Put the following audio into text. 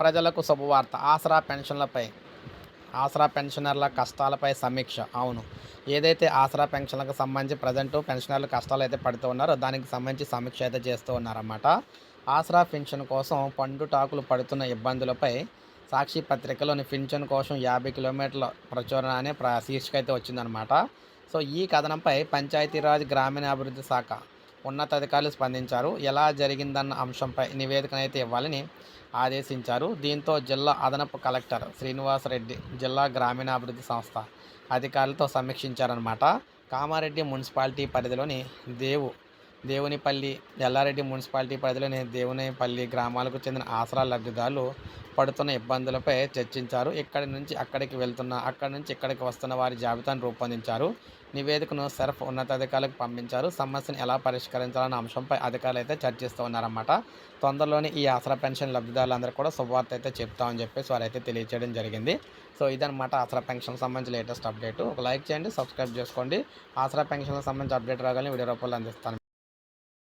ప్రజలకు శుభవార్త. ఆసరా పెన్షన్లపై ఆసరా పెన్షనర్ల కష్టాలపై సమీక్ష. అవును. ఏదైతే ఆసరా పెన్షన్లకు సంబంధించి ప్రజెంట్ పెన్షనర్లు కష్టాలు అయితే పడుతూ ఉన్నారో దానికి సంబంధించి సమీక్ష అయితే చేస్తూ ఉన్నారన్నమాట. ఆసరా పెన్షన్ కోసం పండుటాకులు పడుతున్న ఇబ్బందులపై సాక్షి పత్రికలోని పెన్షన్ కోసం యాభై కిలోమీటర్ల ప్రచురణ అనే ప్ర శీర్షిక అయితే వచ్చిందనమాట సో ఈ కథనంపై పంచాయతీరాజ్ గ్రామీణాభివృద్ధి శాఖ ఉన్నతాధికారులు స్పందించారు. ఎలా జరిగిందన్న అంశంపై నివేదికనైతే ఇవ్వాలని ఆదేశించారు. దీంతో జిల్లా అదనపు కలెక్టర్ శ్రీనివాసరెడ్డి జిల్లా గ్రామీణాభివృద్ధి సంస్థ అధికారులతో సమీక్షించారనమాట కామారెడ్డి మున్సిపాలిటీ పరిధిలోని దేవు దేవునిపల్లి ఎల్లారెడ్డి మున్సిపాలిటీ పరిధిలోని దేవునిపల్లి గ్రామాలకు చెందిన ఆసరా లబ్ధిదారులు పడుతున్న ఇబ్బందులపై చర్చించారు. ఇక్కడి నుంచి అక్కడికి వెళ్తున్న అక్కడి నుంచి ఇక్కడికి వస్తున్న వారి జాబితాను రూపొందించారు. నివేదికను సర్ఫ్ ఉన్నతాధికారులకు పంపించారు. సమస్యను ఎలా పరిష్కరించాలన్న అంశంపై అధికారులు అయితే చర్చిస్తూ ఉన్నారన్నమాట. తొందరలోనే ఈ ఆసరా పెన్షన్ లబ్ధిదారులందరూ కూడా శుభవార్త అయితే చెప్తామని చెప్పేసి వారైతే తెలియచేయడం జరిగింది. సో ఇదనమాట ఆసరా పెన్షన్ సంబంధించి లేటెస్ట్ అప్డేట్. ఒక లైక్ చేయండి సబ్స్క్రైబ్ చేసుకోండి. ఆసరా పెన్షన్ సంబంధించి అప్డేట్ రాగానే వీడియో రూపంలో అందిస్తాను.